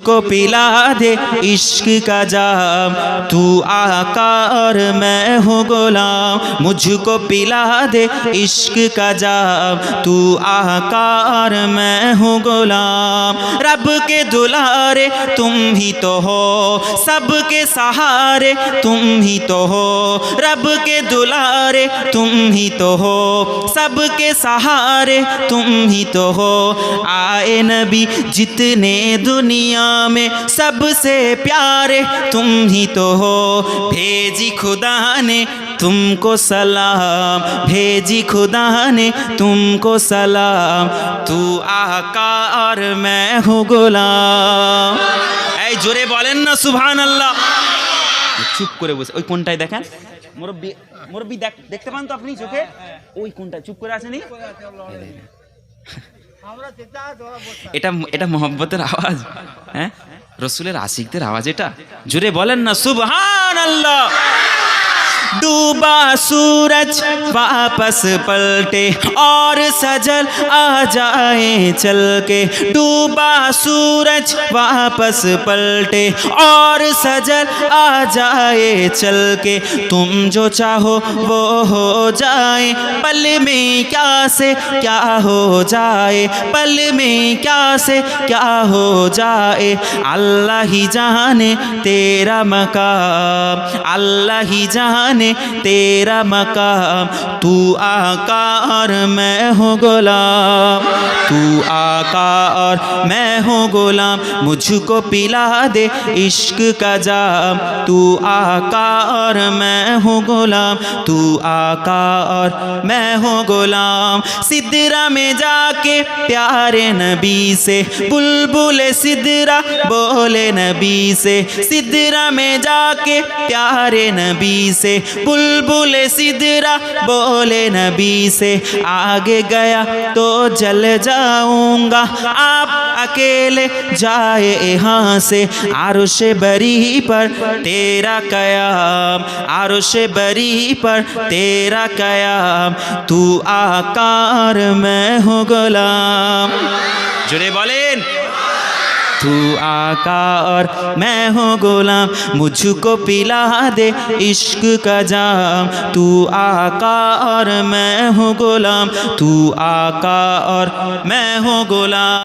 को पिला दे इश्क का जाम तू आका और मैं हूँ गुलाम मुझको पिला दे इश्क का जाम तू आका और मैं हूँ गुलाम रब के दुलारे तुम ही तो हो सबके सहारे तुम ही तो हो रब के दुलारे तुम ही तो हो सबके सहारे तुम ही तो हो आए नबी जितने दुनिया में सबसे प्यारे तुम ही तो हो भेजी खुदा ने तुमको सलाम भेजी खुदा ने तुमको सलाम तू आका और मैं हूँ গোলাম এই জোরে বলেন না সুবহান আল্লাহ চুপ করে বসে ওই কোনটায় দেখেন মুরব্বি মুরব্বি দেখ দেখতে পান তো আপনি চোখে ওই কোনটায় চুপ করে আছেনি এটা এটা মোহাম্মতের আওয়াজ। হ্যাঁ? রসুলের আশিকদের আওয়াজ এটা? জুড়ে বলেন না সুবহান আল্লাহ डूबा सूरज वापस पलटे और सजल आ जाए चल के डूबा सूरज वापस पलटे और सजल आ जाए चल के तुम जो चाहो वो हो जाए, पल में क्या से क्या हो जाए, पल में क्या से क्या हो जाए। अल्लाह ही जाने तेरा मकाम, अल्लाह ही जाने तेरा मकाम तू आका और मैं हूँ गुलाम तू आका और मैं हूँ गुलाम मुझको पिला दे इश्क का जाम तू आका और मैं हूँ गुलाम तू आका और मैं हूँ गुलाम सिदरा में जाके प्यारे नबी से बुलबुल सिदरा बोले नबी से सिदरा में जाके प्यारे नबी से बुलबुल सिदरा बोले नबी से आगे गया तो जल जाऊँगा। आप अकेले जाए यहाँ से आरुष बरी पर तेरा कयाम आरुष बरी पर तेरा कयाम तू आकार मैं हूँ गुलाम। जुड़े बोलें तू आका और मैं हूँ गुलाम मुझको पिला दे इश्क का जाम तू आका और मैं हूँ गुलाम तू आका और मैं हूँ गुलाम